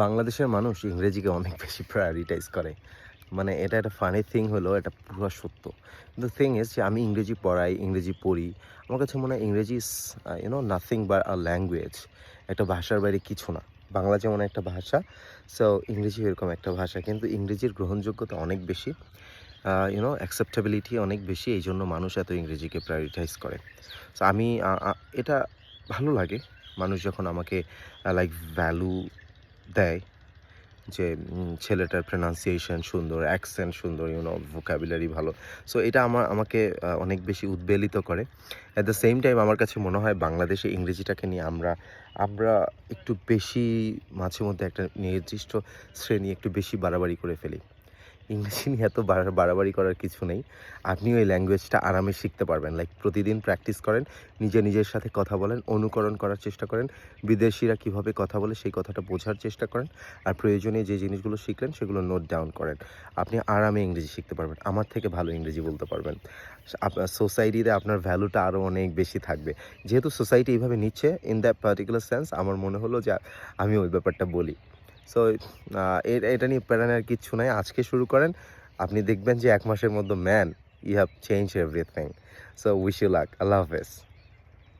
বাংলাদেশের মানুষ ইংরেজিকে অনেক বেশি প্রায়োরিটাইজ করে। মানে এটা একটা ফানি থিং হলো, এটা পুরো সত্য। কিন্তু থিং ইজ যে আমি ইংরেজি পড়াই, ইংরেজি পড়ি, আমার কাছে মনে হয় ইংরেজি ইউনো নাথিং বা আ ল্যাঙ্গুয়েজ একটা ভাষার বাইরে কিছু না। বাংলা যেমন একটা ভাষা সো ইংরেজি এরকম একটা ভাষা। কিন্তু ইংরেজির গ্রহণযোগ্যতা অনেক বেশি ইউনো অ্যাকসেপ্টেবিলিটি অনেক বেশি, এই জন্য মানুষ এত ইংরেজিকে প্রায়োরিটাইজ করে। সো আমি এটা ভালো লাগে। মানুষ যখন আমাকে লাইক ভ্যালু দেয় যে ছেলেটার প্রনাউন্সিয়েশন সুন্দর অ্যাকসেন্ট সুন্দর ইউনো ভোকাবুলারি ভালো। সো এটা আমার, আমাকে অনেক বেশি উদ্বেলিত করে। অ্যাট দ্য সেম টাইম আমার কাছে মনে হয় বাংলাদেশে ইংরেজিটাকে নিয়ে আমরা আমরা একটু বেশি মাঝে মধ্যে একটা নির্দিষ্ট শ্রেণি একটু বেশি বাড়াবাড়ি করে ফেলি। ইংরেজি নিয়ে এত বাড়া- বাড়াবাড়ি করার কিছু নেই। আপনিও এই ল্যাঙ্গুয়েজটা আরামে শিখতে পারবেন। লাইক প্রতিদিন প্র্যাকটিস করেন, নিজে নিজের সাথে কথা বলেন, অনুকরণ করার চেষ্টা করেন, বিদেশিরা কীভাবে কথা বলে সেই কথাটা বোঝার চেষ্টা করেন, আর প্রয়োজনে যে জিনিসগুলো শিখলেন সেগুলো নোট ডাউন করেন। আপনি আরামে ইংরেজি শিখতে পারবেন, আমার থেকে ভালো ইংরেজি বলতে পারবেন। আপনার সোসাইটিতে আপনার ভ্যালুটা আরও অনেক বেশি থাকবে। যেহেতু সোসাইটি এইভাবে নিচ্ছে ইন দ্যাট পার্টিকুলার সেন্স আমার মনে হলো যে আমি ওই ব্যাপারটা বলি। সো এটা নিয়ে প্যারানের কিচ্ছু নাই। আজকে শুরু করেন। আপনি দেখবেন যে এক মাসের মধ্যে, man, you have change everything. So wish you luck Allah হাফেজ